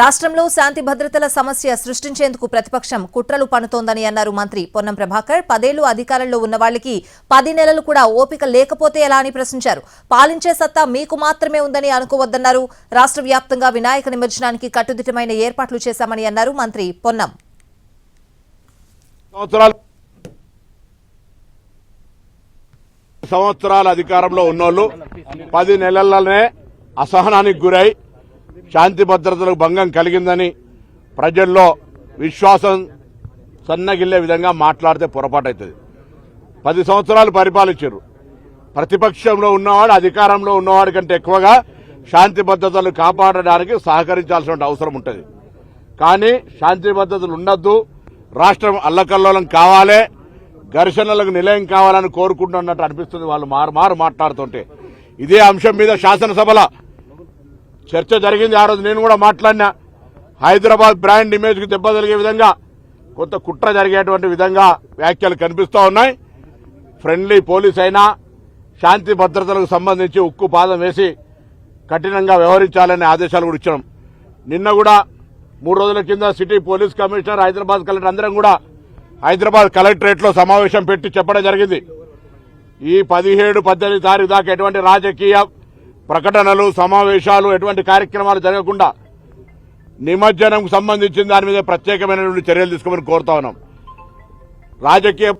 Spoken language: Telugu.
రాష్ట్రంలో శాంతి భద్రతల సమస్య సృష్టించేందుకు ప్రతిపక్షం కుట్రలు పన్నుతోందని అన్నారు మంత్రి పొన్నం ప్రభాకర్. పదేళ్ళు అధికారంలో ఉన్న వాళ్ళకి పది నెలలు కూడా ఓపిక లేకపోతే ఎలా అని ప్రశ్నించారు. పాలించే సత్తా మీకు మాత్రమే ఉందని అనుకోవద్దన్నారు. రాష్ట్ర వ్యాప్తంగా వినాయక నిమజ్జనానికి కట్టుదిట్టమైన ఏర్పాట్లు చేశామని అన్నారు మంత్రి పొన్నం. సంవత్సరాలు సంవత్సరాల అధికారంలో ఉన్నోళ్ళు పది నెలలనే అసహనానికి గురై శాంతి భద్రతలకు భంగం కలిగిందని ప్రజల్లో విశ్వాసం సన్నగిల్లే విధంగా మాట్లాడితే పొరపాటు అవుతుంది పది సంవత్సరాలు పరిపాలించారు. ప్రతిపక్షంలో ఉన్నవాడు అధికారంలో ఉన్నవాడి కంటే ఎక్కువగా శాంతి భద్రతలు కాపాడడానికి సహకరించాల్సిన అవసరం ఉంటుంది. కానీ శాంతి భద్రతలు ఉండద్దు రాష్ట్రం అల్లకల్లోలం కావాలి ఘర్షణలకు నిలయం కావాలని కోరుకుంటున్నట్టు అనిపిస్తుంది వాళ్ళు మారు మారు మాట్లాడుతుంటే. ఇదే అంశం మీద శాసనసభలో చర్చ జరిగింది ఆ రోజు నేను కూడా మాట్లాడినా. హైదరాబాద్ బ్రాండ్ ఇమేజ్కి దెబ్బ కలిగే విధంగా కొంత కుట్ర జరిగేటువంటి విధంగా వ్యాఖ్యలు కనిపిస్తూ ఉన్నాయి. ఫ్రెండ్లీ పోలీస్ అయినా శాంతి భద్రతలకు సంబంధించి ఉక్కు పాదం వేసి కఠినంగా వ్యవహరించాలనే ఆదేశాలు కూడా ఇచ్చాం నిన్న కూడా మూడు రోజుల కింద city police commissioner Hyderabad collector అందరం కూడా హైదరాబాద్ కలెక్టరేట్లో సమావేశం పెట్టి చెప్పడం జరిగింది. ఈ పదిహేడు పద్దెనిమిది తారీఖు దాకా ఎటువంటి రాజకీయ ప్రకటనలు సమావేశాలు ఎటువంటి కార్యక్రమాలు జరగకుండా నిమజ్జనంకు సంబంధించిన దాని మీద ప్రత్యేకమైనటువంటి చర్యలు తీసుకోమని కోరుతా ఉన్నాం. రాజకీయ